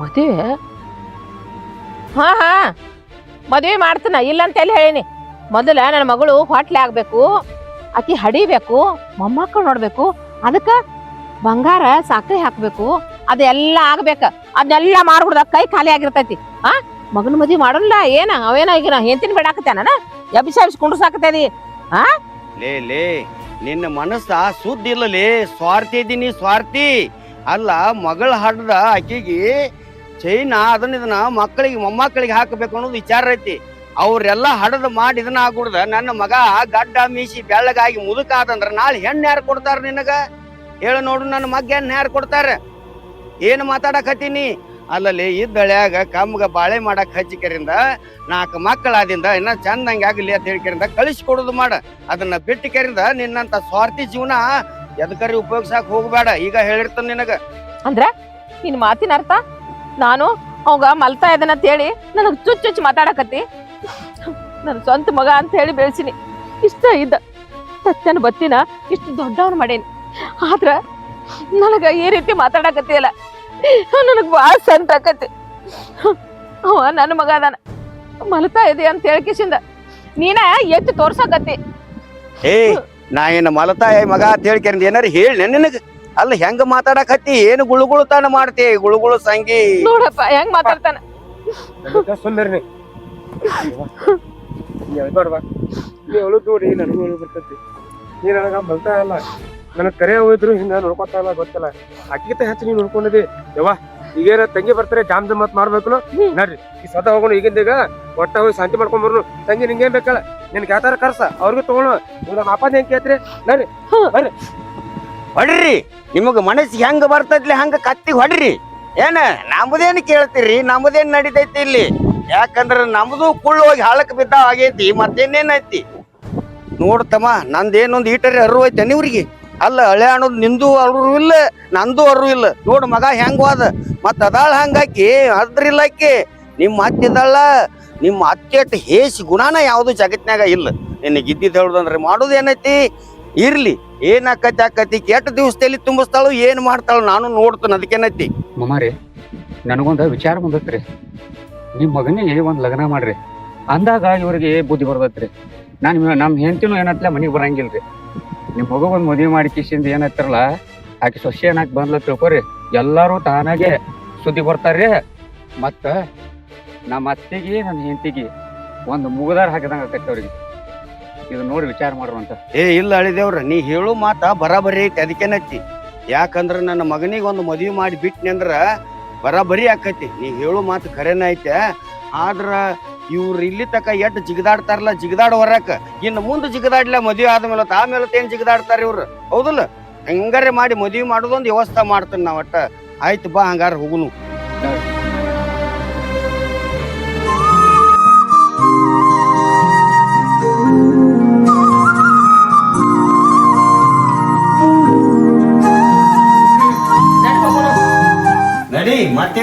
ಮದುವೆ? ಹಾ ಹಾ. ಮದುವೆ ಮಾಡ್ತಾನ ಇಲ್ಲ ಅಂತ ಎಲ್ಲಿ ಹೇಳಿನಿ. ಮೊದಲ ನನ್ನ ಮಗಳು ಹೊಟ್ಲೆ ಆಗ್ಬೇಕು, ಅಕ್ಕಿ ಹಡಿಬೇಕು, ಮೊಮ್ಮಕ್ಕಳು ನೋಡ್ಬೇಕು, ಅದಕ್ಕೆ ಬಂಗಾರ ಸಾಕ್ರಿ ಹಾಕ್ಬೇಕು, ಅದೆಲ್ಲ ಆಗ್ಬೇಕು. ಅದನ್ನೆಲ್ಲ ಮಾಡ್ಬಿಡ್ದ, ಕೈ ಖಾಲಿ ಆಗಿರ್ತೈತಿ. ಆ ಮಗನ ಮದ್ವಿ ಮಾಡಲ್ಲ, ಏನ, ಅವೇನ ಈಗ ಹೆಂತಿನ ಬಿಡಾಕತ್ತೇನ ಎಬ್ಬಿಸಿ ಎಬ್ಬಿಸಿ ಆ ಲೇ ಲೇ, ನಿನ್ನ ಮನಸ್ಸ ಇಲ್ಲ ಲೇ ಸ್ವಾರ್ಥಿ ಇದೀನಿ, ಸ್ವಾರ್ಥಿ. ಅಲ್ಲ, ಮಗಳ ಹಡ್ದ ಆಕಿಗೆ ಚೈನ ಅದನ್ನ ಇದನ್ನ ಮಕ್ಕಳಿಗೆ, ಮೊಮ್ಮಕ್ಕಳಿಗೆ ಹಾಕಬೇಕು ಅನ್ನೋದು ವಿಚಾರ ಐತಿ. ಅವ್ರೆಲ್ಲ ಹಡದ ಮಾಡಿ ಇದನ್ನ ಆಗ್ಬಿಡ್ದ. ನನ್ನ ಮಗ ಗಡ್ಡ ಮೀಸಿ ಬೆಳ್ಳಗಾಗಿ ಮುದುಕ ಆದಂದ್ರ ನಾಳೆ ಹೆಣ್ಣು ಯಾರು ಕೊಡ್ತಾರ ನಿನಗ? ಹೇಳ ನೋಡು, ನನ್ನ ಮಗ ಹೆಣ್ಣು ಯಾರು ಕೊಡ್ತಾರ? ಏನು ಮಾತಾಡಕತ್ತೀನಿ? ಅಲ್ಲಲ್ಲಿ ಇದ್ದಳ್ಯಾಗ ಕಮ್ಗ ಬಾಳೆ ಮಾಡಕ್ ಹಚ್ಚಿಕರಿಂದ ನಾಲ್ಕು ಮಕ್ಕಳಾದಿಂದ ಇನ್ನ ಚಂದಂಗೆ ಆಗಲಿ ಅಂತ ಹೇಳಿಕರಿಂದ ಕಳಿಸಿ ಕೊಡೋದು ಮಾಡ. ಅದನ್ನ ಬಿಟ್ಟಿಕರಿಂದ ನಿನ್ನಂತ ಸ್ವಾರ್ಥಿ ಜೀವನ ಎದಕರಿ ಉಪಯೋಗಿಸಕ್ ಹೋಗ್ಬೇಡ. ಈಗ ಹೇಳಿರ್ತಾನ ನಿನಗ. ಅಂದ್ರ ನಿನ್ ಮಾತಿನ ಅರ್ಥ? ನಾನು ಅವಾಗ ಮಲ್ತಾ ಇದನ್ನ ಅಂತ ಹೇಳಿ ನನಗ್ ಚುಚ್ಚು ಚುಚ್ಚ್ ಮಾತಾಡಕತ್ತಿ. ನನ್ನ ಸ್ವಂತ ಮಗ ಅಂತ ಹೇಳಿ ಬೆಳೆಸಿನಿ. ಇಷ್ಟ ಇದ್ದ ಸತ್ಯನ ಬತ್ತಿನ ಇಷ್ಟು ದೊಡ್ಡವ್ರು ಮಾಡೇನಿ. ಆದ್ರ ನನಗೆ ಈ ರೀತಿ ಮಾತಾಡಕತ್ತಿಯಲ್ಲ ನನಗೆ ಭಾಳ ಸಂತ ಆಕತಿ ಅವ ನನ್ನ ಮಗ ಅದಾನ. ಮಲ್ತಾ ಇದೆ ಅಂತ ಹೇಳ್ಕಿಸಿಂದ ನೀನ ಎತ್ತಿ ತೋರ್ಸಕತ್ತಿ. ಏ ನಾ ಏನು ಮಲತಾಯ ಮಗ ಅಂತ ಹೇಳಿಕರಿಂದ ಏನಾರು ಹೇಳಿ ನಿನಗ? ಅಲ್ಲ ಹೆಂಗ ಮಾತಾಡಕತ್ತಿ? ಏನು ಗುಳುಗುಳುತಾನ ಮಾಡ್ತಿ? ಗುಳುಗುಳು ಸಂಗಿ. ನೋಡಪ್ಪ ಹೆಂಗ್ ಮಾತಾಡ್ತಾನ? ಸುಂದರ್ನಿ. ಹೇಳ್ಬಾರ್ವ ನೀ ಅವಳು ನೋಡಿ ನನಗೂ ಹೇಳಿ ಬರ್ತೈತಿ. ನೀ ನನಗ ಬಲ್ತಾ ಇಲ್ಲ. ನನಗೆ ಕರೆ ಹೋಯ್ದ್ರು ಹಿಂಗ ನೋಡ್ಕೊತಾ ಇಲ್ಲ ಗೊತ್ತಿಲ್ಲ. ಅಕ್ಕಿತ ಹೆಚ್ಚು ನೀವ್ ನೋಡ್ಕೊಂಡಿದ್ದಿ. ಯವ್ವ ಈಗೇನ ತಂಗಿ ಬರ್ತಾರೆ ಜಾಮ್ ಜಮ್ ಮತ್ ಮಾಡ್ಬೇಕು. ನಡ್ರಿ ಈ ಸದ ಹೋಗೋಣ ಈಗಿಂದ ಈಗ ಒಟ್ಟ ಹೋಗಿ ಶಾಂತಿ ಮಾಡ್ಕೊಂಡ್ ಬರ್ನು. ತಂಗಿ ನಿಂಗೇನ್ ಬೇಕಲ್ಲ? ನಿನ್ ಯಾತಾರ ಕರ್ಸ ಅವ್ರಿಗೂ ತಗೊಳ್ಳೋ ನನ್ನ ಅಪ್ಪ ಹೆಂಗ್ ಕೇಳ್ತ್ರಿ? ನಡ್ರಿ ಹೊಡ್ರಿ. ನಿಮಗೆ ಮನಸ್ಸಿಗೆ ಹೆಂಗ ಬರ್ತೈತ್ಲಿ ಹಂಗ ಕತ್ತಿ ಹೊಡ್ರಿ. ಏನ, ನಮ್ದೇನ್ ಕೇಳ್ತೀರಿ? ನಮ್ದೇನ್ ನಡೀತೈತಿ ಇಲ್ಲಿ? ಯಾಕಂದ್ರ ನಮ್ದು ಕುಳ್ಳು ಹೋಗಿ ಹಾಳಕ್ ಬಿದ್ದ ಆಗೈತಿ, ಮತ್ತೇನೇನೈತಿ? ನೋಡ್ತಮ್ಮ ನಂದೇನೊಂದು ಈಟರಿ ಅರು ಐತೆ ನೀವ್ರಿಗೆ. ಅಲ್ಲ, ಹಳೆ ಅನ್ನೋದು ನಿಂದು ಅರು ಇಲ್ಲ, ನಂದು ಅರು ಇಲ್ಲ. ನೋಡು ಮಗ ಹೆಂಗ್ ಅದ. ಮತ್ತ ಅದಾಳ ಹಂಗಾಕಿ, ಅದ್ರಿಲ್ಲ ಆಕಿ. ನಿಮ್ಮ ಹತ್ತಿದಾಳ ನಿಮ್ಮ ಅತ್ತೆಟ್ ಹೇಸಿ ಗುಣಾನ ಯಾವ್ದು ಜಗತ್ನಾಗ ಇಲ್ಲ. ನಿನ್ನ ಗಿದ್ದಿದ್ದು ಹೇಳುದಂದ್ರೆ ಮಾಡೋದು ಇರ್ಲಿ, ಏನ್ ಆಕತಿ ಆಕತಿ, ಕೆಟ್ಟ ದಿವಸದಲ್ಲಿ ತುಂಬಿಸ್ತಾಳು, ಏನ್ ಮಾಡ್ತಾಳು ನಾನು ನೋಡ್ತಾನ ಅದಕ್ಕೇನೈತಿ ಮಮ್ಮಾರಿ ನನಗೊಂದು ವಿಚಾರ ಬಂದತ್ರಿ. ನಿಮ್ಮ ಮಗನಿಗೆ ಒಂದು ಲಗ್ನ ಮಾಡ್ರಿ. ಅಂದಾಗ ಇವ್ರಿಗೆ ಬುದ್ಧಿ ಬರ್ತೈತ್ರಿ. ನಾನು ನಮ್ಮ ಹೆಂಡತಿನೂ ಏನತ್ಲ ಮನೆಗೆ ಬರಂಗಿಲ್ರಿ. ನಿಮ್ಮ ಮಗು ಒಂದು ಮದುವೆ ಮಾಡಿ ಕಿಸಿಂದ ಏನತ್ತಿರಲ್ಲ, ಆಕೆ ಸೊಸೆ ಏನಾಕ್ ಬಂದ್ಲ ತಿಳ್ಕೊರಿ. ಎಲ್ಲಾರು ತಾನಾಗೆ ಸುದ್ದಿ ಬರ್ತಾರ್ರಿ. ಮತ್ತ ನಮ್ಮ ಅತ್ತಿಗೆ, ನನ್ನ ಹೆಂಡತಿಗೆ ಒಂದು ಮುಗದಾರ ಹಾಕಿದಂಗ ಆಕೈತಿ ಇದು ನೋಡಿ ವಿಚಾರ ಮಾಡುವಂತ ಏ, ಇಲ್ಲ ಅಳಿದೇವ್ರ ನೀ ಹೇಳು ಮಾತ ಬರಾಬರಿ ಐತಿ ಅದಕ್ಕೇನೈತಿ ಯಾಕಂದ್ರ ನನ್ನ ಮಗನಿಗೆ ಒಂದು ಮದುವೆ ಮಾಡಿ ಬಿಟ್ನಿ ಅಂದ್ರ ಬರಾಬರಿ ಆಕೈತಿ. ನೀ ಹೇಳು ಮಾತು ಕರೆನ ಐತೆ. ಆದ್ರ ಇವ್ರು ಇಲ್ಲಿ ತಕ ಎಟ್ ಜಿಗದಾಡ್ತಾರಲ್ಲ, ಜಿಗದಾಡ ಹೊರಕ. ಇನ್ನು ಮುಂದೆ ಜಿಗದಾಡ್ಲ ಮದುವೆ ಆದ್ಮೇಲೆ ಆಮೇಲೆ ಏನ್ ಜಿಗದಾಡ್ತಾರ ಇವ್ರು? ಹೌದಲ್ಲ? ಹೆಂಗಾರೆ ಮಾಡಿ ಮದುವೆ ಮಾಡೋದೊಂದು ವ್ಯವಸ್ಥೆ ಮಾಡ್ತೀನಿ ನಾವ್ ಒಟ್ಟ ಆಯ್ತು ಬಾ, ಹಂಗಾರ ಹೋಗುನು.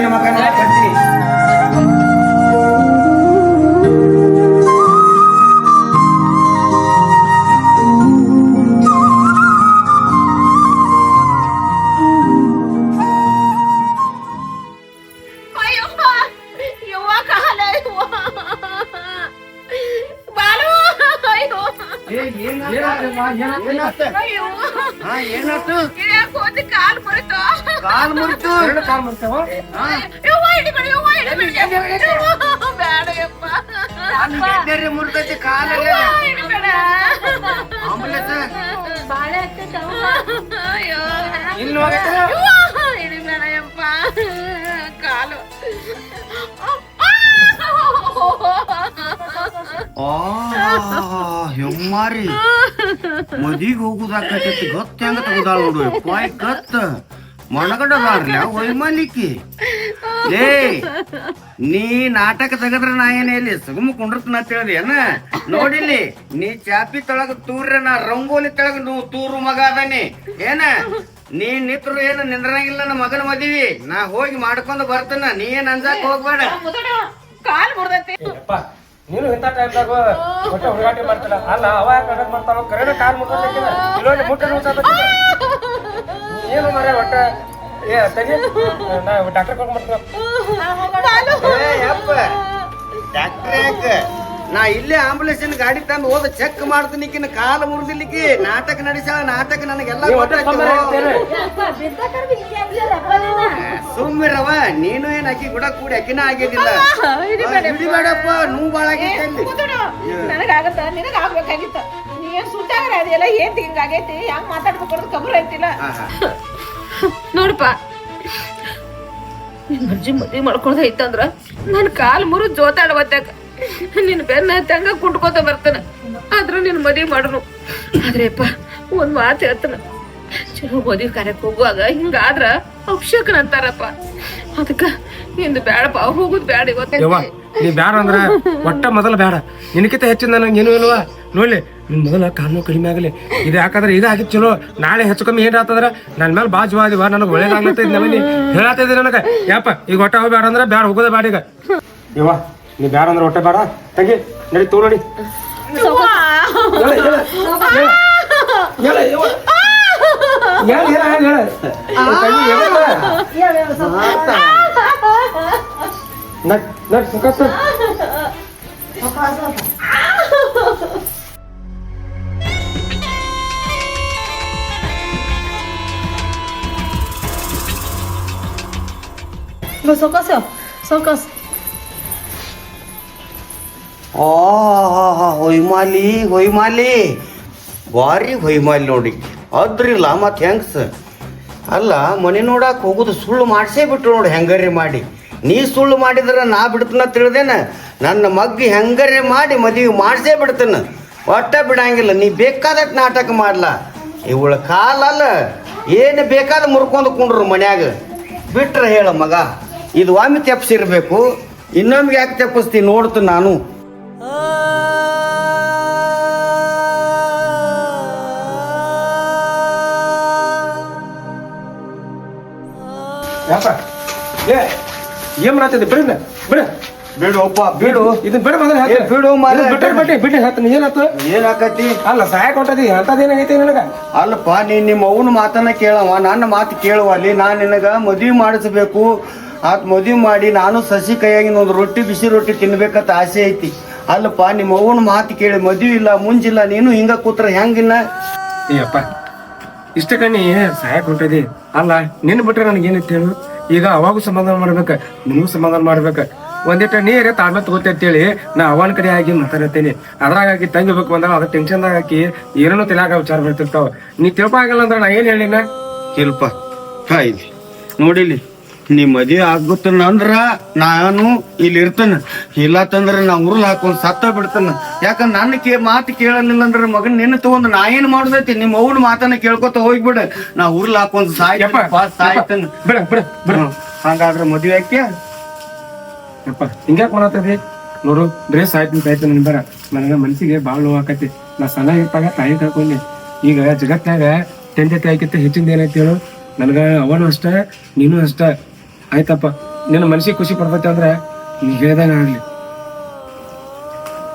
makan ಕಾಲ್ ಮುರಿತು. ಎರಡು ಕಾಲ್ ಮುರಿದೈತಿ ಆಂಬುಲೆನ್ಸ್? ಹೋಗೈತೆ ಯವ್ವ, ಹಿಡಿಬೇಡ ಯಪ್ಪ ಕಾಲು. ಆ ಹೆಮ್ಮಾರಿ. ಮದಿಗೆ ಹೋಗುದಾಕೈತಿ ಗೊತ್ತ ಹೆಂಗ ತಗೋದಾಳ ನೋಡು. ಪಾಯ್ ಕತ್ತ. ಮಣಗಡ ಬಾರ್ಲ ವೈಮಾಲಿಕಿ ಲೇ ನೀ ನಾಟಕ ತೆಗದ್ರ ನಾ ಏನ ಇಲ್ಲಿ ಸುಗಮ ಕುಂಡ್ರತನ ಅಂತ ಹೇಳಿದೆ. ಏನ? ನೋಡಿಲ್ಲಿ ನೀ ಚಾಪಿ ತೊಳಗ ತೂರ್ರ ನಾ ರಂಗೋಲಿ ತೊಳಗ ನೀವು ತೂರು ಮಗ ಅದಾನಿ. ಏನ? ನೀ ನಿತ್ರು ಏನು ನಿಂದ್ರಂಗಿಲ್ಲ ನಮ್ಮ ಮಗನ ಮದಿವಿ. ನಾ ಹೋಗಿ ಮಾಡ್ಕೊಂಡು ಬರ್ತನ ನೀ ಏನ್ ಅಂಜಾಕ್ ಹೋಗ್ಬೇಡ. ಕಾಲ್ ಮುರ್ದೈತಿ. ಯಪ್ಪ, ನೀನು ಇಂಥ ಟೈಮ್ದಾಗ ಹೊಟ್ಟೆ ಹುಡುಗಾಟಿ ಮಾಡ್ತಿಲ್ಲ ಅಲ್ಲ ಅವಾಗ ಯಾಕೆ ಮಾಡ್ತಾವ ಕರೆನ ಕಾಲ್ ಮುಟ್ಟ ಇಲ್ಲೊಂದು ಮುಟ್ಟೆ. ಏನು ಮರ ಒಟ್ಟ ಏ ತಡಿ ನಾ ಡಾಕ್ಟರ್ ಕರ್ಕೊಂಡ್ಬರ್ತೀನಿ. ಡಾಕ್ಟ್ರೇ ಯಾಕ? ನಾ ಇಲ್ಲೇ ಆಂಬುಲೆನ್ಸ್ ಗಾಡಿ ತಂದು ಹೋದ ಚೆಕ್ ಮಾಡ್ತೀನಿ ಕಾಲು ಕಾಲ ಮುರಿದಿಲ್ಲಿಕ್ಕಿ ನಾಟಕ ನಡೆಸ ನಾಟಕ ನನಗೆಲ್ಲ ಸುಮ್ಮಿರವ ನೀನು ಏನ್ ಅಕ್ಕಿ ಗುಡ ಕೂಡಿ ಅಕ್ಕಿನ ಆಗಿದ್ದಿಲ್ಲ? ಹಿಡಿಬೇಡಪ್ಪ ನೂ ಬಾಳ ನನಗಾಗತ್ತ? ನಿನಗ ಆಗ್ಬೇಕಾಗಿತ್ತ ನೀ ಏನ್ ಸುಟ್ಟಾಗ್ರ ಅದೆಲ್ಲ ಏನ್ ಹಿಂಗಾಗೈತಿ ಹೆಂಗ್ ಮಾತಾಡ್ಬೇಕು ಕಬರ್ ಐತಿಲ್ಲ. ನೋಡಪ್ಪ. ನಿನ್ ಮರ್ಜಿ ಮದ್ವಿ ಮಾಡ್ಕೊಳ್ದ ಐತಂದ್ರ ನನ್ ಕಾಲ್ ಮುರು ಜೋತಾಡ್ವತ್ತಾಗ ನಿನ್ ಬೆನ್ನ ತಂಗ ಕುಟ್ಕೋತ ಬರ್ತಾನ. ಆದ್ರೂ ನಿನ್ನ ಮದ್ವಿ ಮಾಡ್ರು ಆದ್ರೆಪ್ಪ ಒಂದ್ ಮಾತು ಹೇಳ್ತಾನ. ಚಲೋ ಮದ್ವಿ ಕಾರ್ಯಕ್ಕೆ ಹೋಗುವಾಗ ಹಿಂಗಾದ್ರ ಅಭಿಷೇಕನ್ ಅಂತಾರಪ್ಪ. ಅದಕ್ಕ ನಿಂದು ಬೇಡಪ್ಪ ಹೋಗುದ್ ಬೇಡ ನೀ ಬೇಡ ಅಂದ್ರೆ ಒಟ್ಟ ಮೊದಲ ಬ್ಯಾಡ. ನಿನಕಿತ ಹೆಚ್ಚಿನ ನನಗೆ ಏನು ಇಲ್ವಾ? ನೋಡ್ಲಿ ನಿನ್ ಮೊದಲ ಕಾನೂನು ಕಡಿಮೆ ಆಗಲಿ. ಇದು ಯಾಕಂದ್ರೆ ಇದು ಆಗಿತ್ತು ಚಲೋ. ನಾಳೆ ಹೆಚ್ಚು ಕಮ್ಮಿ ಏನ್ ಆತಂದ್ರ ನನ್ನ ಮೇಲೆ ಬಾಜು ಆದಿವ ನನಗೆ ಒಳ್ಳೇದಾಗ್ಲತ್ತೈತಿ ನಮಗೆ ಹೇಳತ್ತಿದ್ದೆ ನನಗೆ. ಯಪ್ಪ ಈಗ ಒಟ್ಟ ಹೋಗ್ಬೇಡ ಬ್ಯಾಡ ಅಂದ್ರೆ ಬೇಡ ಹೋಗೋದೇ ಬೇಡ ಈಗ. ಯವ್ವ ನೀ ಬ್ಯಾಡ ಅಂದ್ರೆ ಒಟ್ಟ ಬೇಡ? ತಂಗಿ ನಡಿ ತೂ ನೋಡಿ. ಹೇಳ, ಹೇಳ, ಹೇಳ. ಸಾವ್ಕಾಸ ಮಾಲಿ ಆ ಹೊಯ್ಮಾಲಿ ಹೊಯ್ಮಾಲಿ. ಭಾರಿ ಹೊಯ್ಮಾಲಿ ನೋಡಿ. ಅದ್ರಿಲ್ಲ, ಮತ್ತೆ ಹೆಂಗ್ಸ್? ಅಲ್ಲ, ಮನೆ ನೋಡಕ್ಕೆ ಹೋಗುದು ಸುಳ್ಳು ಮಾಡಿಸೇ ಬಿಟ್ರು ನೋಡಿ, ಹೆಂಗರಿ ಮಾಡಿ. ನೀ ಸುಳ್ಳು ಮಾಡಿದ್ರೆ ನಾ ಬಿಡ್ತನ ತಿಳಿದೇನ? ನನ್ನ ಮಗ್ಗಿ ಹೆಂಗರಿ ಮಾಡಿ ಮದುವೆ ಮಾಡಿಸೇ ಬಿಡ್ತನ? ಒಟ್ಟ ಬಿಡಂಗಿಲ್ಲ, ನೀ ಬೇಕಾದಟ್ ನಾಟಕ ಮಾಡ್ಲ. ಇವಳ ಕಾಲಲ್ಲ ಏನು ಬೇಕಾದ ಮುರ್ಕೊಂಡು ಕುಂಡ್ರು ಮನ್ಯಾಗ. ಬಿಟ್ರೆ ಹೇಳ ಮಗ, ಇದು ಒಮ್ಮೆ ತೆಪ್ಸಿರ್ಬೇಕು ಇನ್ನೊಮ್ಮೆ ಯಾಕೆ ತೆಪ್ಪಿಸ್ತೀನಿ ನೋಡ್ತು ನಾನು? ಯಪ್ಪ ಏ ಏನ್ ಮಾಡತ್ತಿದ್ದೆ ಬಿಡ ಬಿಡ. ಬಿಡು ಒಪ್ಪ ಬಿಡು. ಇದನ್ನ ಬಿಡ ಬಂದ್ರೆ ಏ, ಬಿಡು ಮಾರ್ರೆ. ಬಿಟ್ಟೆ ಬಿಟ್ಟೆ ಬಿಟ್ಟೆ ಹತ್ತು ನೀ ಏನಾಯ್ತು ಏನಾಕತಿ ಅಲ್ಲ ಸಹಾಯ ಕೊಟ್ಟದಿ. ಅಂತದೇನಾಗೈತಿ ನಿನಗ? ಅಲ್ಲಪ್ಪ ನೀ ನಿಮ್ಮ ಅವನ ಮಾತನ್ನ ಕೇಳವ. ನನ್ನ ಮಾತು ಕೇಳುವ ಅಲ್ಲಿ. ನಾನು ನಿನಗ ಮದುವೆ ಮಾಡಿಸ್ಬೇಕು. ಆತ್ ಮದುವೆ ಮಾಡಿ ನಾನು ಸಸಿ ಕೈಯಾಗಿ ಒಂದು ರೊಟ್ಟಿ ಬಿಸಿ ರೊಟ್ಟಿ ತಿನ್ಬೇಕಂತ ಆಸೆ ಐತಿ. ಅಲ್ಲಪ್ಪ ನಿಮ್ಮ ಅವನ ಮಾತು ಕೇಳಿ ಮದುವೆ ಇಲ್ಲ ಮುಂಜಿಲ್ಲ ನೀನು ಹಿಂಗ ಕೂತ್ರ ಹೆಂಗಿಲ್ಲ? ಅಯ್ಯಪ್ಪ ಇಷ್ಟ ಕಣ್ಣಿ ಸಹಾಯ ಕೊಟ್ಟದಿ ಅಲ್ಲ ನಿನ್ನ ಬಿಟ್ರೆ ನನಗೇನಿತ್ತು ಹೇಳು? ಈಗ ಅವಾಗೂ ಸಮಾಧಾನ ಮಾಡ್ಬೇಕ ನಿನಗೂ ಸಮಾಧಾನ ಮಾಡ್ಬೇಕ. ಒಂದಿಟ್ಟ ನೀರೇ ತಾಳ್ಮೆ ತಗೋತಿ ಅಂತೇಳಿ ನಾ ಅವನ ಕಡೆ ಆಗಿ ಮಾತಾಡತ್ತೇನೆ. ಅದ್ರಾಗ ತಂಗಬೇಕು ತಂಗಿ ಬೇಕು ಬಂದಾಗ ಅದ್ರ ಟೆನ್ಷನ್ದಾಗ ಹಾಕಿ ಏನೇನೋ ತಿಳಾಕ ವಿಚಾರ ಬರ್ತಿರ್ತಾವ. ನೀ ತಿಳ್ಪಾಗಲ್ಲ ಆಗಲ್ಲ ಅಂದ್ರೆ ನಾ ಏನ್ ಹೇಳಿನ ಇಲ್ಪ ಹಾ ಇಲ್ಲಿ. ನೋಡಿಲಿ ನೀ ಮದುವೆ ಆಗ್ಬಿತ್ತನ ಅಂದ್ರ ನಾನು ಇಲ್ಲಿ ಇರ್ತೇನೆ. ಇಲ್ಲ ತಂದ್ರ ನಾ ಉರುಲ್ ಹಾಕೊಂಡ್ ಸತ್ತ ಬಿಡ್ತೇನೆ. ಯಾಕಂದ್ರೆ ನನ್ನ ಕೇ ಮಾತು ಕೇಳಲಿಲ್ಲ ಅಂದ್ರೆ ಮಗನ್ ನಿನ್ನ ತಗೊಂಡ್ ನಾ ಏನ್ ಮಾಡುದೈತಿ? ನಿಮ್ಮ ಅವ್ನ ಮಾತನ್ನ ಕೇಳ್ಕೊತ ಹೋಗ್ಬಿಡ. ನಾ ಉರುಲ್ ಹಾಕೊಂಡ್ ಸಾಯ್ ಸಾಯ್ತನ. ಬಿಡ ಬಿಡ ಬಿಡ. ಹಂಗಾದ್ರೆ ಮದುವೆ ಯಪ್ಪ ಹಿಂಗ್ಯಾಕ್ ಮಾಡತ್ತದಿ ನೋಡು ಬರೇ ಆಯ್ತು ಸಾಯ್ತೀನಿ ಬರ. ನನಗ ಮನ್ಸಿಗೆ ಭಾಳ ನೋವು ಆಕತಿ ನಾ ಸಣ್ಣ ಇರ್ತಾಗ ತಾಯಿ ಕಳ್ಕೊಂಡೆ ಈಗ ಜಗತ್ನಾಗ ತಂದೆ ತಾಯಿಗಿಂತ ಹೆಚ್ಚಿಂದ ಏನೈತಿ ಹೇಳು? ನನಗ ಅವನು ಅಷ್ಟ ನೀನು ಅಷ್ಟ. ಆಯ್ತಪ್ಪ ನಿನ್ನ ಮನಸ್ಸಿಗೆ ಖುಷಿ ಪಡ್ತೈತಿ ಅಂದ್ರೆ ನೀ ಹೇಳ್ದಂಗ ಆಗ್ಲಿ.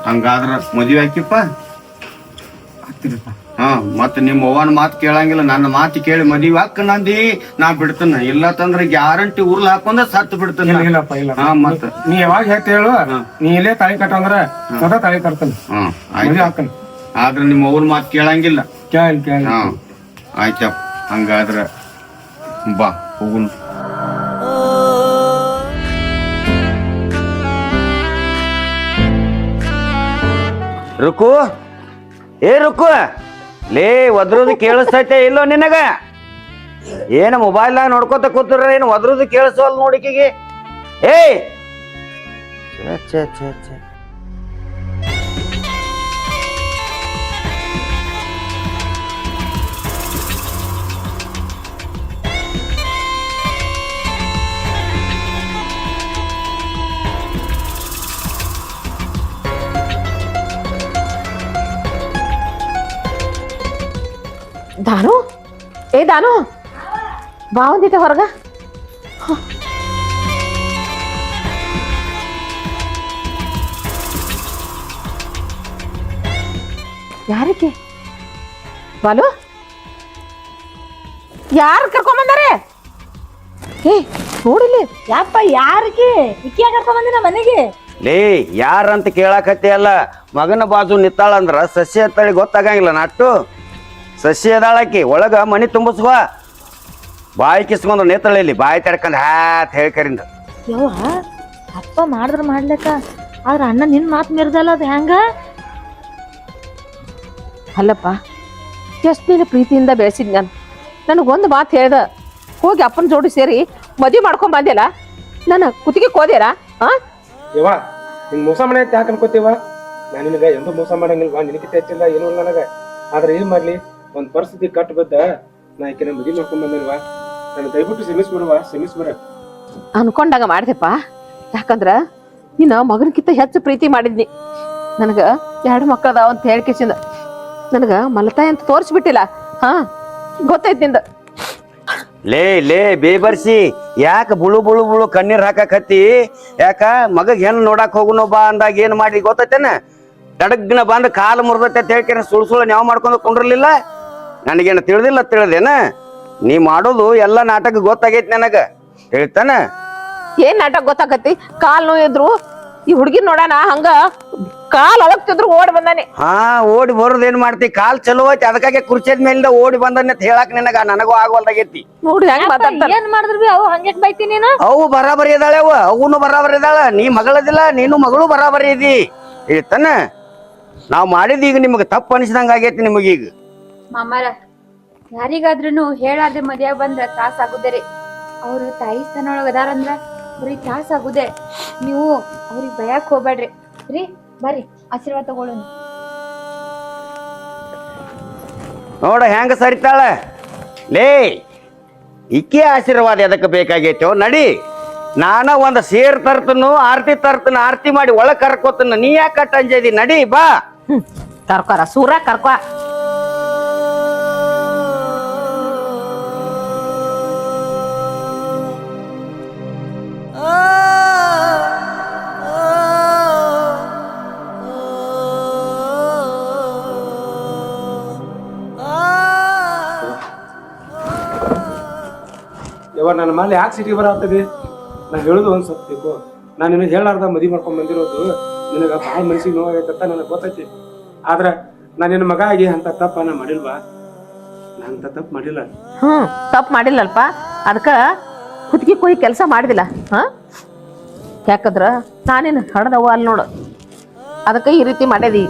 ಹಂಗಾದ್ರ ಮದುವೆ ಹಾಕಿಪ್ಪ ಆಗ್ತಿರಪ್ಪ ಹಾ ಮತ್ತೆ ನಿಮ್ಮ ಅವ್ವನ ಮಾತು ಕೇಳಂಗಿಲ್ಲ. ನನ್ನ ಮಾತು ಕೇಳಿ ಮದುವೆ ಹಾಕ ನಂದಿ ನಾ ಬಿಡ್ತೇನೆ. ಇಲ್ಲ ತಂದ್ರೆ ಗ್ಯಾರಂಟಿ ಉರ್ಲ್ ಹಾಕೊಂಡ ಸತ್ತು ಬಿಡ್ತೇನೆ ಇಲ್ಲ ಇಲ್ಲಪ್ಪ ಇಲ್ಲ. ಹಾ ಮತ್ತ? ನೀ ಯಾವಾಗ ಹೇಳ್ತಿ ಹೇಳು? ನೀ ಇಲ್ಲೇ ತಾಳಿ ಕಟ್ಟಂದ್ರ ಸದಾ ತಾಳಿ ಕಟ್ತಾನೆ. ಹಾ ಮದ್ವೆ ಆಯ್ತು ಹಾಕನ್ ಆದ್ರೆ ನಿಮ್ಮ ಅವ್ವನ ಮಾತು ಕೇಳಂಗಿಲ್ಲ. ಕೇಳಿ ಕೇಳಿ ಹಾ ಆಯ್ತಪ್ಪ. ಹಂಗಾದ್ರ ಬಾ ಹೋಗುನ್. ರುಕು. ಏ ರುಕು. ಲೇ, ಒದ್ರದು ಕೇಳಿಸ್ತೈತೆ ಇಲ್ಲೋ ನಿನಗ? ಏನ ಮೊಬೈಲ್ನಾಗ ನೋಡ್ಕೊತ ಕೂತ್ರ ಏನು ಒದ್ರದು ಕೇಳಿಸೋಲ್ ನೋಡಿಕಿಗೆ ಏಯ್! ಅಚ್ಚ ಅಚ್ಚ ಅಚ್ಚ. ದಾನು? ಏ, ದಾನು? ಬಾ ಒಂದಿಟ ಹೊರಗ. ಯಾರಕ್ಕೆ ಬಾಲು? ಯಾರು ಕರ್ಕೊಂಬಂದಾರೆ ಏ, ನೋಡಿಲ್ಲ. ಯಪ್ಪ ಯಾರಿಗೆ ಇಕ್ಕಿ ಕರ್ಕೊಂಡ್ ಬಂದಿನ ಮನೆಗೆ? ಲೇ, ಯಾರಂತ ಕೇಳಾಕತ್ತಿ ಅಲ್ಲ. ಮಗನ ಬಾಜು ನಿತ್ತಾಳಂದ್ರ ಸಸಿ ಅಂತೇಳಿ ಗೊತ್ತಾಗಂಗಿಲ್ಲ ನಟ್ಟು. ಸಸ್ಯ ಅದಾಳಾಕಿ ಒಳಗ ಮನಿ ತುಂಬಿಸುವ. ಬಾಯಿ ಕಿಸ್ಕೊಂಡು ನೇತಳಿಲಿ ಬಾಯಿ ತಡ್ಕೊಂಡ್ ಹ್ಯಾತ್ ಹೇಳ್ಕರಿಂದ. ಯವ್ವ ಅಪ್ಪ ಮಾಡಿದ್ರೆ ಮಾಡ್ಲಕ್ಕ ಆದ್ರೆ ಅಣ್ಣ ನಿನ್ ಮಾತು ಮೀರ್ದಲ್ಲ ಅದು ಹೆಂಗ ಅಲ್ಲಪ್ಪ ಎಷ್ಟು ನೀನು ಪ್ರೀತಿಯಿಂದ ಬೆಳೆಸಿದ್ ನಾನು. ನನಗೊಂದು ಮಾತು ಹೇಳ್ದ ಹೋಗಿ ಅಪ್ಪನ ಜೋಡಿ ಸೇರಿ ಮದುವೆ ಮಾಡ್ಕೊಂಡ್ ಬಂದಿಲ್ಲ ನನ್ನ ಕುತ್ತಿಗೆ ಕೋದೇರಾ ಹಾ ಯವ್ವ ನಿನ್ ಮೋಸ ಮಾಡಿ ಅಂತ ಯಾಕೆ ಅನ್ಕೋತೀವ ನಾನು ನಿನಗ ಎಂದೂ ಮೋಸ ಮಾಡಂಗಿಲ್ವಾ? ನಿನಗಿಂತ ಹೆಚ್ಚಿಲ್ಲ ಏನು ಇಲ್ಲ ನನಗ. ಆದ್ರೆ ಏನ್ ಮಾಡ್ಲಿ? ಒಂದ್ ಪರಿಸ್ಥಿತಿ ಕಟ್ ಬಿದ್ದ ನಾ ಈಕಿನ ಮದುವೆ ಮಾಡ್ಕೊಂಡ್ ಬಂದಿಲ್ವಾ? ನಾನು ದಯವಿಟ್ಟು ಕ್ಷಮಿಸ್ಬಿಡುವ ಬರ ಅನ್ಕೊಂಡಾಗ ಮಾಡ್ದೆಪ್ಪ. ಯಾಕಂದ್ರ ನೀನು ಮಗನಕ್ಕಿಂತ ಹೆಚ್ಚು ಪ್ರೀತಿ ಮಾಡಿದ್ನಿ. ನನಗ ಎರಡು ಮಕ್ಕಳದಾವ ಅಂತ ಹೇಳ್ಕೇಸಿಂದ ನನಗ ಮಲತಾಯಿ ಅಂತ ತೋರಿಸ್ಬಿಟ್ಟಿಲ್ಲ. ಹಾ ಗೊತ್ತೈತ್ನಿಂದ. ಲೇ ಲೇ ಬೇಬರ್ಸಿ ಯಾಕ ಬುಳು ಬುಳು ಬುಳು ಕಣ್ಣೀರ್ ಹಾಕಕತ್ತಿ? ಯಾಕ ಮಗಗ್ ಹೆಣ್ ನೋಡಕ್ ಹೋಗುನೋ ಬಾ ಅಂದಾಗ ಏನ್ ಮಾಡಿ ಗೊತ್ತೈತೇನ? ತಡಗ್ನ ಬಂದ್ ಕಾಲು ಮುರ್ದತ್ತೆ ಅಂತ ಹೇಳ್ಕೇನ ಸುಳ್ ಸುಳ್ಳು ನಾವು ಮಾಡ್ಕೊಂಡು ಕುಂಡ್ರಲಿಲ್ಲ? ನನಗೇನು ತಿಳಿದಿಲ್ಲ ತಿಳಿದೇನ? ನೀ ಮಾಡೋದು ಎಲ್ಲ ನಾಟಕ ಗೊತ್ತಾಗೈತಿ ನನಗ. ಹೇಳ್ತಾನ? ಏನ್ ನಾಟಕ ಗೊತ್ತಾಕತಿ ಕಾಲ್ ನೋಯಿದ್ರು ಈ ಹುಡುಗಿ ನೋಡಣ ಹಂಗ ಕಾಲ್ ಅಳಗ್ತಿದ್ರು ಓಡಿ ಬಂದಾನೆ. ಹಾ ಓಡಿ ಬರೋದ್ ಏನ್ ಮಾಡ್ತಿ? ಕಾಲ್ ಚಲೋ ಐತಿ ಅದಕ್ಕಾಗೆ ಕುರ್ಚಿದ ಮೇಲಿಂದ ಓಡಿ ಬಂದನೆ ಅಂತ ಹೇಳಕ್ ನಿನಗ ನನಗೂ ಆಗವಲ್ದಾಗೈತಿ ನೋಡಿ ಹೆಂಗ್ ಮಾತಾಡ್ತಾರ ಏನ್ ಮಾಡಿದ್ರು ಬಿ ಅವು? ಹಂಗ್ಯಾಕ್ ಬೈತಿ ನೀನು? ಅವು ಬರಾಬರಿ ಇದಾಳೆ ಅವ. ಅವನು ಬರಾಬರಿ ಇದಾಳ ನೀ ಮಗಳದಿಲ್ಲ ನೀನು ಮಗಳು ಬರಾಬರಿ ಇದೀ ಹೇಳ್ತಾನ? ನಾವ್ ಮಾಡಿದ ಈಗ ನಿಮ್ಗೆ ತಪ್ಪು ಅನಿಸಿದಂಗ ಆಗೈತಿ ನಿಮಗೀಗ. ಮಾಮಾರ ಯಾರಿಗಾದ್ರೂ ಹೇಳಾದ್ರೆ ಮದ್ಯಾಗ ಬಂದ್ರ ತ್ರಾಸ ಆಗುದೇ ರೀ. ಅವ್ರ ತಾಯಿ ಸ್ಥಾನ ಒಳಗ ಅದಾರಂದ್ರ ಅವ್ರಿಗೆ ತ್ರಾಸ ಆಗುದೆ ನೀವು ಅವ್ರಿಗೆ ಭಯಕ್ ಹೋಗ್ಬೇಡ್ರಿ ರೀ ಬರ್ರಿ ಆಶೀರ್ವಾದ ತಗೊಳ್ಳೋಣ. ನೋಡ ಹೆಂಗ ಸರಿತಾಳ? ಲೇ ಇಕ್ಕಿ ಆಶೀರ್ವಾದ ಎದಕ್ಕೆ ಬೇಕಾಗೈತೋ? ನಡಿ ನಾನ ಒಂದು ಸೇರ್ ತರ್ತನು ಆರತಿ ತರ್ತನ ಆರತಿ ಮಾಡಿ ಒಳಗೆ ಕರ್ಕೋತನ. ನೀ ಯಾಕೆ ಕಟ್ಟಂಜದಿ ನಡಿ ಬಾ. ಕರ್ಕೋರ ಸೂರ ಕರ್ಕೊ. ಯವ್ವ ನನ್ನ ಮೇಲೆ ಯಾಕೆ ಸಿಟಿ ಬರತ್ತದೆ ನಾನು ಹೇಳುದು ಒಂದು ಸ್ವಲ್ಪ ಬೇಕು ನಾನು ನಿನಗೆ ಹೇಳಾರ್ದ ಮದಿ ಮಾಡ್ಕೊಂಡ್ ಬಂದಿರೋದು. ನಿನಗೆ ಭಾಳ ಮನಸ್ಸಿಗೆ ನೋವಾಗೈತೆ ಅಂತ ನನಗೆ ಗೊತ್ತೈತಿ. ಆದ್ರೆ ನಾನು ನಿನ್ನ ಮಗ ಆಗಿ ಅಂತ ತಪ್ಪ ನಾನು ಮಾಡಿಲ್ವಾ? ನಾನು ಅಂತ ತಪ್ಪು ಮಾಡಿಲ್ಲ. ಹ್ಞೂ ತಪ್ಪು ಮಾಡಿಲ್ಲಲ್ಪ. ಅದಕ್ಕೆ ಕುತ್ತಿಗೆ ಕೊಯ್ ಕೆಲಸ ಮಾಡಿದಿಲ್ಲ. ಹಾಂ? ಯಾಕಂದ್ರೆ? ನಾನೇನು ಹಣದವ ಅಲ್ಲಿ ನೋಡು. ಅದಕ್ಕೆ ಈ ರೀತಿ ಮಾಡ್ಯದಿ.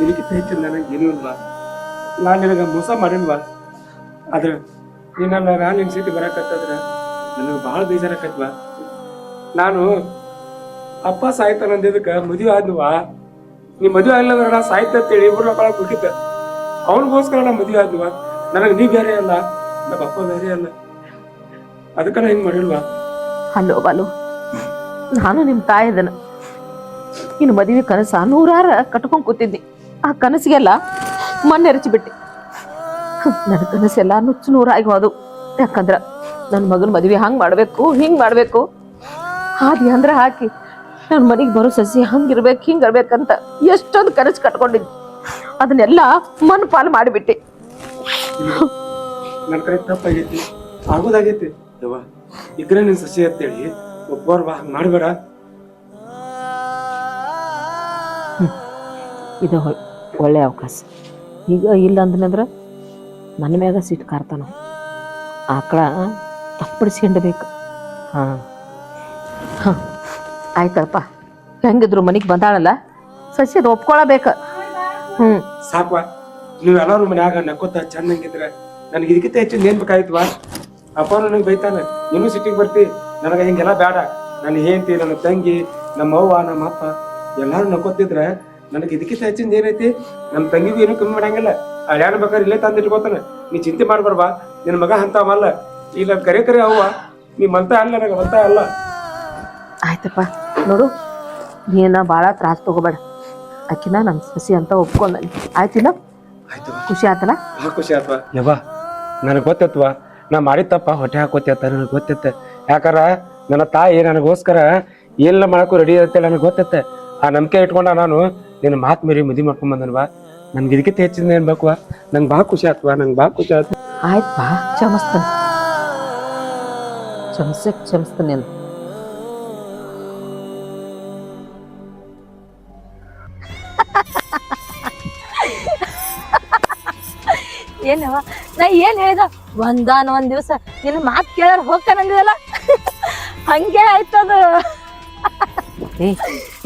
ನಿನಗಿಂತ ಹೆಚ್ಚಿನ ನನಗೆ ಏನೂ ಇಲ್ವಾ ನಾನು ನಿನಗೆ ಮೋಸ ಮಾಡಿಲ್ವಾ? ಆದ್ರೆ ನೀನಲ್ಲ, ನಾನು ನಿನ್ನ ಸಿಟಿ ಬರಕತ್ತಂದ್ರ? ನನಗೆ ಭಾಳ ಬೇಜಾರಾಕತ್ವ ನಾನು, ಅಪ್ಪ ಸಾಯ್ತಾನ ಅಂದಿದ್ದಕ್ಕೆ ಮದುವೆ ಆದ್ವಾ ನೀ ಮದುವೆ ಆಗಿಲ್ಲ ಅಂದ್ರೆ ನಾ ಸಾಯ್ತ ಅಂತೇಳಿ ಇಬ್ರು ಮಕ್ಕಳ ಬಿಟ್ಟಿದ್ದ ಅವನಿಗೋಸ್ಕರ ನಾ ಮದುವೆ ಆದ್ವಾ ನನಗೆ ನೀ ಬೇರೆ ಅಲ್ಲ ನಮ್ಮ ಅಪ್ಪ ಬೇರೆ ಅಲ್ಲ. ಅದಕ್ಕೆ ನಾ ಹಿಂಗೆ ಮಾಡಿಲ್ವಾ? ಹಲೋ ಬಾಲು, ನಾನು ನಿಮ್ಮ ತಾಯಿದನ ಇನ್ನು ಮದುವೆ ಕನಸ ನೂರಾರ ಕಟ್ಕೊಂಡ್ ಕೂತಿದ್ದೆ ಆ ಕನಸಿಗೆಲ್ಲ ಮಣ್ಣೆರಚಿ ಬಿಟ್ಟೆ ನನ್ನ ಎಲ್ಲ ನುಚ್ಚು ನೂರಾಗಿ ಆಗೋದು ಯಾಕಂದ್ರ ನನ್ನ ಮಗನ ಮದುವೆ ಹಂಗ್ ಮಾಡ್ಬೇಕು ಹಿಂಗ್ ಮಾಡ್ಬೇಕು. ಹಾದಿ ಅಂದ್ರ ಹಾಕಿ ನನ್ನ ಮನೆಗೆ ಬರೋ ಸಸಿ ಹಂಗಿರ್ಬೇಕು ಹಿಂಗಿರ್ಬೇಕಂತ ಎಷ್ಟೊಂದು ಕನಸು ಕಟ್ಕೊಂಡಿದ್ದೆ ಅದನ್ನೆಲ್ಲ ಮನ್ ಪಾಲು ಮಾಡಿಬಿಟ್ಟೆ ನನ್ನ ಕಡೆ ತಪ್ಪಾಗೈತಿ ಆಗೋದಾಗೈತಿ. ಯವ್ವ ಇದ್ರೆ ನಿನ್ ಸಸಿ ಅಂತೇಳಿ ಒಬ್ಬರು ಬಾ ಹಂಗ್ ಮಾಡ್ಬೇಡ. ಇದು ಒಳ್- ಒಳ್ಳೆ ಅವಕಾಶ. ಈಗ ಇಲ್ಲ ಅಂತಂದ್ರೆ ನನ್ನ ಮ್ಯಾಗ ಸಿಟ್ಟು ಕಾರ್ತಾನ. ಆಕಳ ತಪ್ಪಡಿಸ್ಕೊಂಡಬೇಕು. ಹಾಂ. ಹಾಂ. ಆಯ್ತಪ್ಪ. ಹೆಂಗಿದ್ರು ಮನೆಗೆ ಬಂದಾಳಲ್ಲ? ಸಸ್ಯದ ಒಪ್ಕೊಳಬೇಕು. ಹ್ಞೂ ಸಾಕ್ವಾ. ನೀವು ಎಲ್ಲಾರು ಮನ್ಯಾಗ ನಕ್ಕೋತ ಚೆನ್ನಂಗಿದ್ರೆ ನನಗೆ ಇದಕ್ಕಿಂತ ಹೆಚ್ಚು ಏನ್ ಬೇಕಾಯ್ತವಾ? ಅಪ್ಪ ನನಗೆ ಬೈತಾನೆ, ನೀನು ಸಿಟಿಗೆ ಬರ್ತಿ, ನನಗೆ ಹಿಂಗೆಲ್ಲ ಬೇಡ ನನ್ನ ಹೆಂಡತಿ, ನನ್ನ ತಂಗಿ, ನಮ್ಮ ಅವ್ವ, ನಮ್ಮ ಅಪ್ಪ ಎಲ್ಲರೂ ನಕ್ಕೋತಿದ್ರೆ ನನಗೆ ಇದಕ್ಕಿಂತ ಹೆಚ್ಚಿಂದ ಏನೈತಿ? ನಮ್ಮ ತಂಗಿಗೂ ಏನೂ ಕಮ್ಮಿ ಮಾಡಂಗಿಲ್ಲ. ಅಡ್ಯಾನ ಬೇಕಾದ್ರೆ ಇಲ್ಲೇ ತಂದು ಇಟ್ಕೋತಾನ. ನೀ ಚಿಂತೆ ಮಾಡ್ಬಾರ್ಬಾ ನಿನ್ನ ಮಗ ಅಂತವಲ್ಲ ಇಲ್ಲ ಕರೆ ಕರೆ ಅವ್ವ. ನೀ ಮಲ್ತ ಅಲ್ಲ ನನಗೆ ಮಲ್ತ ಅಲ್ಲ. ಆಯ್ತಪ್ಪ. ನೋಡು ನೀನ ಭಾಳ ತ್ರಾಸ ತಗೋಬೇಡ. ಅಕ್ಕಿನ ನಮ್ಮ ಸಸಿ ಅಂತ ಒಪ್ಕೊಂಡಿ ಆಯ್ತಿಲ್ಲ? ಆಯ್ತು ಖುಷಿ ಆತಲ್ಲ ಭಾಳ ಖುಷಿ ಆತ್ವ ಯವ್ವ ನನಗೆ ಗೊತ್ತತ್ವ ನಾ ಮಾಡಿದ ತಪ್ಪ ಹೊಟ್ಟೆ ಹಾಕೋತ್ಯತ್ತ ನನಗೆ ಗೊತ್ತೈತ. ಯಾಕಾರ ನನ್ನ ತಾಯಿ ನನಗೋಸ್ಕರ ಎಲ್ಲ ಮಾಡಕ್ಕೂ ರೆಡಿ ಇರುತ್ತೆ ನನಗೆ ಗೊತ್ತೈತೆ. ಆ ನಂಬಿಕೆ ಇಟ್ಕೊಂಡ ನಾನು ನಿನ್ನ ಮಾತು ಮೀರಿ ಮುದಿ ಮಾಡ್ಕೊಂಡ್ ಬಂದನ್ವಾ ನನ್ಗೆ ಇದಕ್ಕಿಂತ ಹೆಚ್ಚಿನ ಏನ್ ಬೇಕವಾ ನಂಗೆ ಭಾಳ ಖುಷಿ ಆತ್ವಾ? ನಂಗೆ ಭಾಳ ಖುಷಿ ಆಯ್ತು ಆಯ್ತು ಬಾ, ಕ್ಷಮಿಸ್ತಾನೆ. ಕ್ಷಮಿಸ ಕ್ಷಮಿಸ್ತೀನಿ ನಾನು ಏನವ ನಾ ಏನ್ ಹೇಳ್ದ? ಒಂದಾನ ಒಂದ್ ದಿವ್ಸ. ನಿನ್ನ ಮಾತ್ ಕೇಳಾರ ಹೋಗ್ತಾನಂದಿದಲ್ಲ ಹಂಗೆ ಆಯ್ತದ.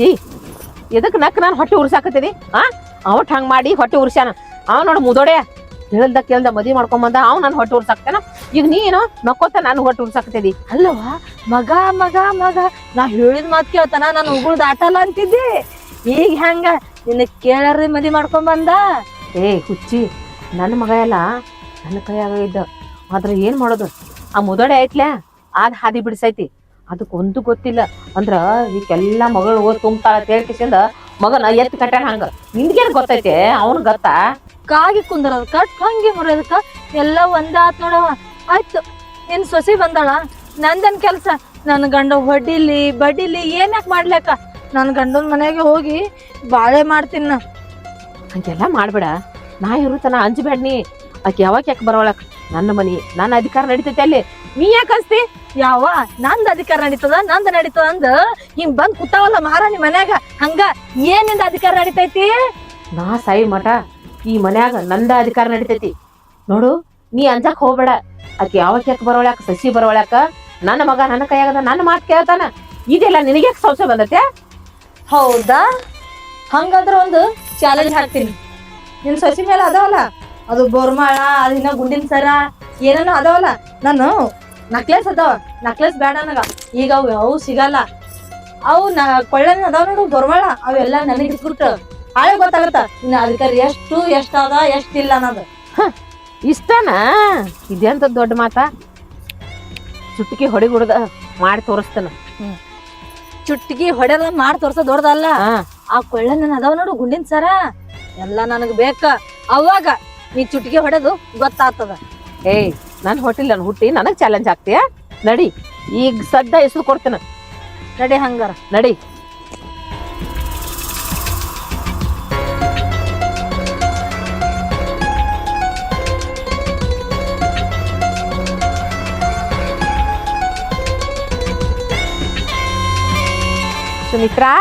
ಏ, ಎದಕ್ ನಕ್ ನಾನು ಹೊಟ್ಟೆ ಉರ್ಸಾಕತ್ತೀನಿ? ಆ? ಅವಟ್ ಹಂಗ್ ಮಾಡಿ ಹೊಟ್ಟೆ ಉರ್ಸ್ಯಾನ? ಅವ ನೋಡು ಮುದೋಡೆ ಕೇಳ್ದ ಕೇಳ್ದ ಮದಿ ಮಾಡ್ಕೊಂಬಂದ ಅವ್ ನನ್ನ ಹೊಟ್ಟೆ ಉರ್ಸಾಕ್ತಾನ? ಈಗ ನೀನು ನಕ್ಕೋತ ನಾನು ಹೊಟ್ಟೆ ಉರ್ಸಾಕತ್ತಿದಿ ಅಲ್ಲವ ಮಗ ಮಗ ಮಗ ನಾ ಹೇಳಿದ ಮಾತು ಕೇಳ್ತಾನ ನಾನು ಉಗುಳ್ ದಾಟಲ್ಲ ಅಂತಿದ್ದೆ. ಈಗ ಹೆಂಗ ನಿನ್ನ ಕೇಳಾರ್ರಿ ಮದಿ ಮಾಡ್ಕೊಂಬಂದ ಏ ಹುಚ್ಚಿ ನನ್ನ ಮಗ ಎಲ್ಲ ನನ್ನ ಕೈಯಾಗ ಇದ್ದ. ಆದ್ರೆ ಏನ್ ಮಾಡೋದು? ಆ ಮುದೋಡೆ ಐತ್ಲೆ ಆದ ಹಾದಿ ಬಿಡಿಸೈತಿ. ಅದಕ್ಕೊಂದು ಗೊತ್ತಿಲ್ಲ. ಅಂದ್ರ ಈಗೆಲ್ಲ ಮಗಳು ಓದ್ ತುಂಬ್ತಾಳ ತೇಳ್ಕಿಸಿಂದ ಮಗನ ಎತ್ ಕಟ್ಟಾನ ಹಂಗ. ನಿನ್ಗೇನ್ ಗೊತ್ತೈತೆ? ಅವನ್ ಗೊತ್ತಾ? ಕಾಗಿ ಕುಂದ್ರದಕ್ಕ ಹಂಗೆ ಮುರಿಯೋದಕ್ಕ. ಎಲ್ಲ ಒಂದೇ ಆತ್ ನೋಡವ ಆಯ್ತು ನಿನ್ ಸೊಸಿ ಬಂದಾಳ? ನಂದನ್ ಕೆಲ್ಸ. ನನ್ ಗಂಡ ಹೊಡಿಲಿ ಬಡಿಲಿ ಏನ್ಯಾಕ್ ಮಾಡ್ಲೇಕ ಮಾಡ್ಲಕ್ಕ? ನನ್ ಗಂಡನ ಮನೆಗೆ ಹೋಗಿ ಬಾಳೆ ಮಾಡ್ತೀನಿ ನಾ ಹಂಗೆಲ್ಲ ಮಾಡ್ಬೇಡ. ನಾ ಇರುತನ ಅಂಜಬೇಡ ನೀ ಆಕೆ ಯಾವಾಗ ಯಾಕೆ ಬರೋಳಕ್ ನನ್ನ ಮನಿ ನನ್ನ ಅಧಿಕಾರ ನಡೀತೈತೆ ಅಲ್ಲಿ. ನೀ ಯಾಕೆ ಅನ್ಸ್ತಿ ಯಾವ ನಂದ್ ಅಧಿಕಾರ ನಡೀತದ? ನಂದ್ ನಡೀತದ ಅಂದ ಹಿಂಗ್ ಬಂದ್ ಮಾರ ಮಹಾರಾಣಿ ಮನ್ಯಾಗ. ಹಂಗ ಏನಿಂದ ಅಧಿಕಾರ ನಡೀತೈತಿ? ನಾ ಸಾಯಿ ಮಠ ಈ ಮನ್ಯಾಗ ನಂದ ಅಧಿಕಾರ ನಡೀತೈತಿ. ನೋಡು ನೀ ಅಂಜಾಕ್ ಹೋಗ್ಬೇಡ. ಆಕೆ ಯಾವ ಯಾಕೆ ಬರೋಳ್ಯಾಕ ಸಸಿ ಬರೋಳ್ಯಾಕ ನನ್ನ ಮಗ ನನ್ನ ಕೈಯಾಗದ ನನ್ನ ಮಾತು ಕೇಳ್ತಾನ. ಇದೆಲ್ಲ ನಿನಗೆ ಸಂಶಯ ಬಂದತೆ? ಹೌದಾ? ಹಂಗಾದ್ರ ಒಂದು ಚಾಲೆಂಜ್ ಹಾಕ್ತೀನಿ. ನಿನ್ ಸಸಿ ಮೇಲೆ ಅದಾವಲ್ಲ? ಅದು ಬೋರ್ಮಾಳ ಅದಿನ ಗುಂಡಿನ ಸರ ಏನೇನೋ ಅದಾವಲ್ಲ? ನಾನು ನಕ್ಲೆಸ್ ಅದಾವ. ನಕ್ಲೆಸ್ ಬೇಡ ನನಗ. ಈಗ ಅವು ಅವು ಸಿಗಲ್ಲ. ಅವು ನ ಕೊಳ್ಳನ ಅದಾವ ನೋಡು ಬೋರ್ಮಾಳ ಅವೆಲ್ಲ ನನಗೆ ಇಟ್ಬಿಟ್ಟು ಹಾಳೆ ಗೊತ್ತಾಗತ್ತ. ಇನ್ನು ಅದಕ್ಕೆ ಎಷ್ಟು ಎಷ್ಟದ ಎಷ್ಟಿಲ್ಲ ಅನ್ನೋದು. ಇಷ್ಟನಾ? ಇದೆಂತ ದೊಡ್ಡ ಮಾತಾ? ಚುಟ್ಟಿಗೆ ಹೊಡಿ ಹುಡುಗ ಮಾಡಿ ತೋರಿಸ್ತಾನ. ಚುಟ್ಟಿಗೆ ಹೊಡೆದ ಮಾಡಿ ತೋರ್ಸ ದೊಡ್ಡದಲ್ಲ. ಆ ಕೊಳ್ಳನ ಅದಾವ ನೋಡು ಗುಂಡಿನ ಸರ? ಎಲ್ಲ ನನಗೆ ಬೇಕ. ಅವಾಗ ನೀ ಚುಟ್ಟಿಗೆ ಹೊಡೆದು ಗೊತ್ತಾಗ್ತದ. ಏಯ್ ನಾನು ಹೊಟ್ಟಿಲ್ ನಾನು ಹುಟ್ಟಿ ನನಗೆ ಚಾಲೆಂಜ್ ಆಗ್ತೀಯ? ನಡಿ ಈಗ ಸದ್ದ ಹೆಸರು ಕೊಡ್ತೇನೆ. ನಡಿ ಹಂಗಾರ. ನಡಿ. ಸುಮಿತ್ರಾ?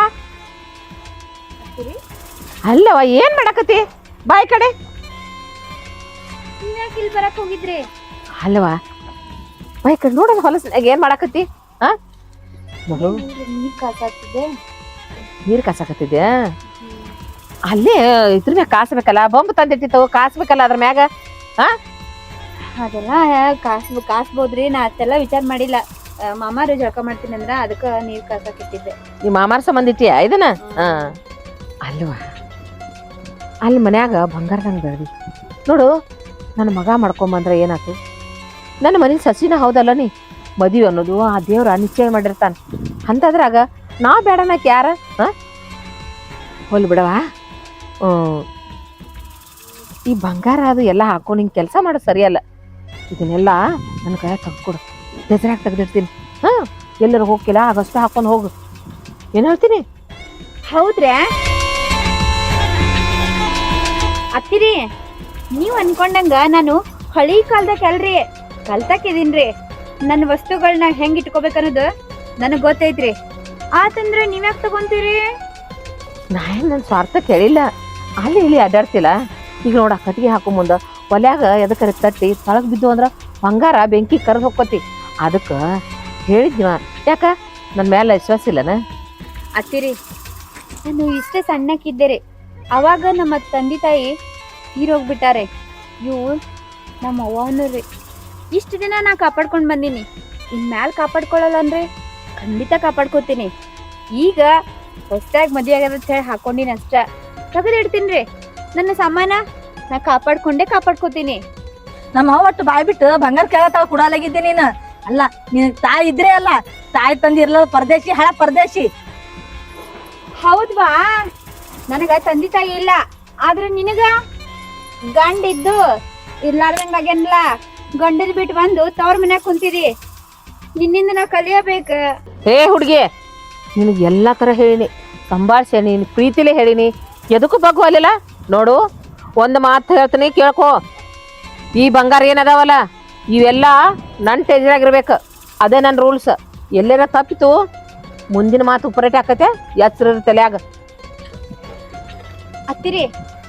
ಅಲ್ಲವ ಏನ್ ಮಾಡಕತಿ ಬಾಯ್ ಕಡೆ. ಯಾಕೆ ಇಲ್ಲಿ ಬರಕ್ ಹೋಗಿದ್ರಿ? ಅಲ್ವಾ? ಕಡೆ ನೋಡಲ್ಲ ಹೊಲಸ್ನಾಗ ಏನ್ ಮಾಡಾಕತ್ತಿ? ಹಾ ನೀರ್ ಕಾಸಾಗ್ತಿದೆ ನೀರ್ ಕಾಸಕತ್ತಿದ್ಯಾ? ಅಲ್ಲೇ ಇದ್ರ ಮ್ಯಾಗ ಕಾಸ್ಬೇಕಲ್ಲ ಬೊಂಬ್ ತಂದಿರ್ತಿತ್ತು ಕಾಸ್ಬೇಕಲ್ಲ ಅದ್ರ ಮ್ಯಾಗ? ಅದೆಲ್ಲ ಕಾಸ್ ಕಾಸ್ಬೋದ್ರಿ ನಾ ಅಷ್ಟೆಲ್ಲ ವಿಚಾರ ಮಾಡಿಲ್ಲ. ಮಾಮಾರು ಜಳಕ ಮಾಡ್ತೀನಿ ಅಂದ್ರ ಅದಕ್ಕ ನೀರ್ ಕಾಸಾಕಿಟ್ಟಿದ್ದೆ ನೀ ನಿಮ್ಮ ಮಾಮಾರ ಸಂಬಂಧ ಇಟ್ಟಿಯ ಇದನ್ನ? ಹಾ ಅಲ್ವಾ? ಅಲ್ಲಿ ಮನ್ಯಾಗ ಬಂಗಾರದಂಗ ಬೆಳ್ದಿ. ನೋಡು ನನ್ನ ಮಗ ಮಾಡ್ಕೊಂಬಂದ್ರೆ ಏನಾಯ್ತು ನನ್ನ ಮನೇಲಿ ಸಸಿನ ಹೌದಲ್ಲ ನೀ? ಮದುವೆ ಅನ್ನೋದು ಆ ದೇವ್ರ ನಿಶ್ಚಯ ಮಾಡಿರ್ತಾನೆ. ಅಂತದ್ರಾಗ ನಾ ಬೇಡನಕ್ಕೆ ಯಾರ ಹಾ? ಹೊಲ್ ಬಿಡವಾ. ಈ ಬಂಗಾರ ಅದು ಎಲ್ಲ ಹಾಕೊಂಡು ಹಿಂಗೆ ಕೆಲಸ ಮಾಡೋದು ಸರಿಯಲ್ಲ. ಇದನ್ನೆಲ್ಲ ನನ್ನ ಕೈ ತೆಗ್ದುಕೊಡು. ಬೆಸರಾಗಿ ತೆಗೆದಿರ್ತೀನಿ ಹಾ? ಎಲ್ಲರೂ ಹೋಗಿಲ್ಲ ಆಗಷ್ಟು ಹಾಕೊಂಡು ಹೋಗು. ಏನು ಹೇಳ್ತೀನಿ? ಹೌದ್ರಾ? ಅತ್ತಿರಿ ನೀವ್ ಅನ್ಕೊಂಡಂಗ ನಾನು ಹಳಿ ಕಾಲದಾಗ ಅಲ್ರಿ ಕಲ್ತಾಕಿದೀನ್ರಿ ನನ್ನ ವಸ್ತುಗಳನ್ನ ಹೆಂಗ್ ಇಟ್ಕೋಬೇಕನ್ನೋದು ನನಗ್ ಗೊತ್ತೈತ್ರಿ. ಆತಂದ್ರ ನೀವ್ಯಾಕ್ ತಗೊಂತೀರಿ? ನಾ ಏನು ನನ್ನ ಸ್ವಾರ್ಥ ಕೇಳಿಲ್ಲ. ಅಲ್ಲಿ ಇಲ್ಲಿ ಅಡ್ಡಾಡ್ತಿಲ್ಲ. ಈಗ ನೋಡ ಕಟ್ಟಿಗೆ ಹಾಕೋ ಮುಂದೆ ಒಲ್ಯಾಗ ಎದಕ್ಕರೆ ತಟ್ಟಿ ತಳಗ್ ಬಿದ್ದು ಅಂದ್ರ ಬಂಗಾರ ಬೆಂಕಿ ಕರೆದು ಹೋಗ್ಕೋತಿ. ಅದಕ್ಕೆ ಹೇಳಿದ್ವ ಯಾಕ? ನನ್ನ ಮೇಲೆ ವಿಶ್ವಾಸ ಇಲ್ಲನ? ಅತ್ತಿರಿ ನಾನು ಇಷ್ಟೇ ಸಣ್ಣಕ್ಕಿದ್ದೆ ಅವಾಗ ನಮ್ಮ ತಂದೆ ತಾಯಿ ತೀರೋಗ್ಬಿಟ್ಟಾರೆ ಇವು ನಮ್ಮ ಅವ್ವನೂ ರೀ. ಇಷ್ಟು ದಿನ ನಾ ಕಾಪಾಡ್ಕೊಂಡು ಬಂದೀನಿ. ಇನ್ ಮ್ಯಾಲ್ ಕಾಪಾಡ್ಕೊಳ್ಳಲ್ಲ ಅಂದ್ರೆ ಖಂಡಿತ ಕಾಪಾಡ್ಕೊತೀನಿ. ಈಗ ಹೊಸ್ದಾಗಿ ಮದುವೆ ಆಗ್ಯದ ಅಂತ ಹೇಳಿ ಹಾಕೊಂಡಿನಿ ಅಷ್ಟ. ತೆಗೆದಿಡ್ತೀನಿ ರೀ. ನನ್ನ ಸಾಮಾನ ನಾ ಕಾಪಾಡ್ಕೊಂಡೇ ಕಾಪಾಡ್ಕೊತೀನಿ. ನಮ್ಮ ಅವ್ವ ಒಟ್ಟು ಬಾಯ್ ಬಿಟ್ಟು ಬಂಗಾರ ಕೇಳತ್ತಾವ ಕುಡಾಲಾಗಿದ್ದೆ ನೀನು. ಅಲ್ಲ ನಿನ್ ತಾಯಿ ಇದ್ರೆ ಅಲ್ಲ ತಾಯಿ ತಂದಿರ್ಲ ಪರದೇಶಿ ಹಳ ಪರದೇಶಿ. ಹೌದ್ವಾ? ನನಗ ತಂದೆ ತಾಯಿ ಇಲ್ಲ. ಆದ್ರೆ ನಿನಗ? ಗಂಡ ಇದ್ದು ಇರ್ಲಾರ್ದಂಗ ಆಗ್ಯಾನಲ್ಲ ಗಂಡನ್ ಬಿಟ್ಟು ಬಂದು ತವ್ರ ಮನ್ಯಾಗ ಕುಂತಿದಿ. ನಿನ್ನಿಂದ ನಾವ್ ಕಲಿಯಬೇಕ. ಏ ಹುಡುಗಿ ನಿನಗೆ ಎಲ್ಲ ಥರ ಹೇಳಿನಿ. ಸಂಭಾಷಣೆ ನೀನು ಪ್ರೀತಿಲೇ ಹೇಳಿನಿ. ಎದಕ್ಕೂ ಅಲ್ಲಿಲ್ಲ? ನೋಡು ಒಂದು ಮಾತು ಹೇಳ್ತೀನಿ ಕೇಳ್ಕೊ. ಈ ಬಂಗಾರ ಏನದಾವಲ್ಲ ಇವೆಲ್ಲ ನನ್ನ ಟೆಜರಾಗಿರ್ಬೇಕು. ಅದೇ ನನ್ನ ರೂಲ್ಸ್. ಎಲ್ಲೇನ ತಪ್ಪಿತು ಮುಂದಿನ ಮಾತು ಉಪರೇಟ ಆಕತೆ ಎಚ್ಚರ ತಲೆಯಾಗ. ಅತ್ತಿರಿ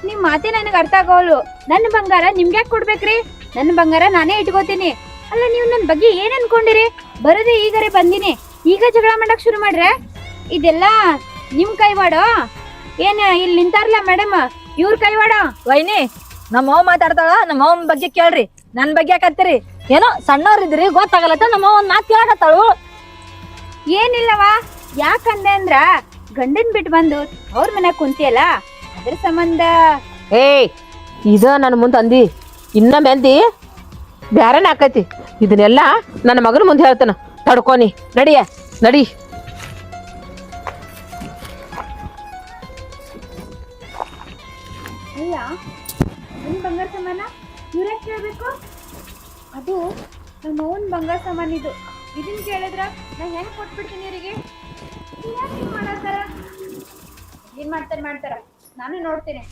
ನಿಮ್ ಮಾತೆ ನನಗೆ ಅರ್ಥ ಆಗೋಲ್ಲು. ನನ್ನ ಬಂಗಾರ ನಿಮ್ಗೆ ಯಾಕೆ ಕೊಡ್ಬೇಕ್ರಿ? ನನ್ನ ಬಂಗಾರ ನಾನೇ ಇಟ್ಕೋತೀನಿ. ಅಲ್ಲ ನೀವು ನನ್ನ ಬಗ್ಗೆ ಏನ್ ಅನ್ಕೊಂಡಿರಿ? ಬರೋದೇ ಈಗರೆ ಬಂದಿನಿ. ಈಗ ಜಗಳ ಮಾಡಕ್ ಶುರು ಮಾಡ್ರೆ? ಇದೆಲ್ಲ ನಿಮ್ ಕೈವಾಡೋ? ಏನ್ ಇಲ್ಲಿ ನಿಂತಾರಲ್ಲ ಮೇಡಮ್? ಇವ್ರ ಕೈವಾಡೋ? ವೈನಿ ನಮ್ಮ ಅವ್ ಮಾತಾಡ್ತಾಳ ನಮ್ಮ ಅವ್ವನ್ ಬಗ್ಗೆ ಕೇಳ್ರಿ. ನನ್ ಬಗ್ಗೆ ಯಾಕತ್ತೀರಿ ಏನೋ ಸಣ್ಣವ್ರಿದ್ರಿ ಗೊತ್ತಾಗಲತ್ತ ನಮ್ಮ ಅವನ್ ಒಂದ್ ಮಾತು ಕೇಳಕತ್ತಾಳು. ಏನಿಲ್ಲವಾ ಯಾಕಂದೆ ಅಂದ್ರ ಗಂಡನ್ ಬಿಟ್ಟು ಬಂದು ಅವ್ರ ಮನ್ಯಾಗ ಕುಂತಿಯಲ್ಲ ಅದ್ರ ಸಂಬಂಧ? ಏಯ್ ಇದ ನನ್ನ ಮುಂದೆ ಅಂದಿ. ಇನ್ನ ಮೆಲ್ದಿ? ಬ್ಯಾರನ ಆಕೈತಿ. ಇದನ್ನೆಲ್ಲ ನನ್ನ ಮಗನ ಮುಂದೆ ಹೇಳ್ತಾನ. ತಡ್ಕೊನಿ ನಡಿಯ ನಡಿ. ಅಲ್ಲ ನಿನ್ ಬಂಗಾರ ಸಾಮಾನ? ಇವ್ರೇ ಕೇಳ್ಬೇಕು ಅದು ನಮ್ಮ ಅವನ್ ಬಂಗಾರ ಸಮಾನ ಇದು. ಇದನ್ ಕೇಳಿದ್ರ ನಾ ಹೆಂಗ್ ಕೊಟ್ಬಿಡ್ತೀನಿ ಇವರಿಗೆ? ಹಿಂಗ್ ಮಾಡತ್ತಾರ? ಏನ್ ಮಾಡ್ತಾರ ಮಾಡ್ತಾರ? ನಾನು ನೋಡ್ತೀನಿ.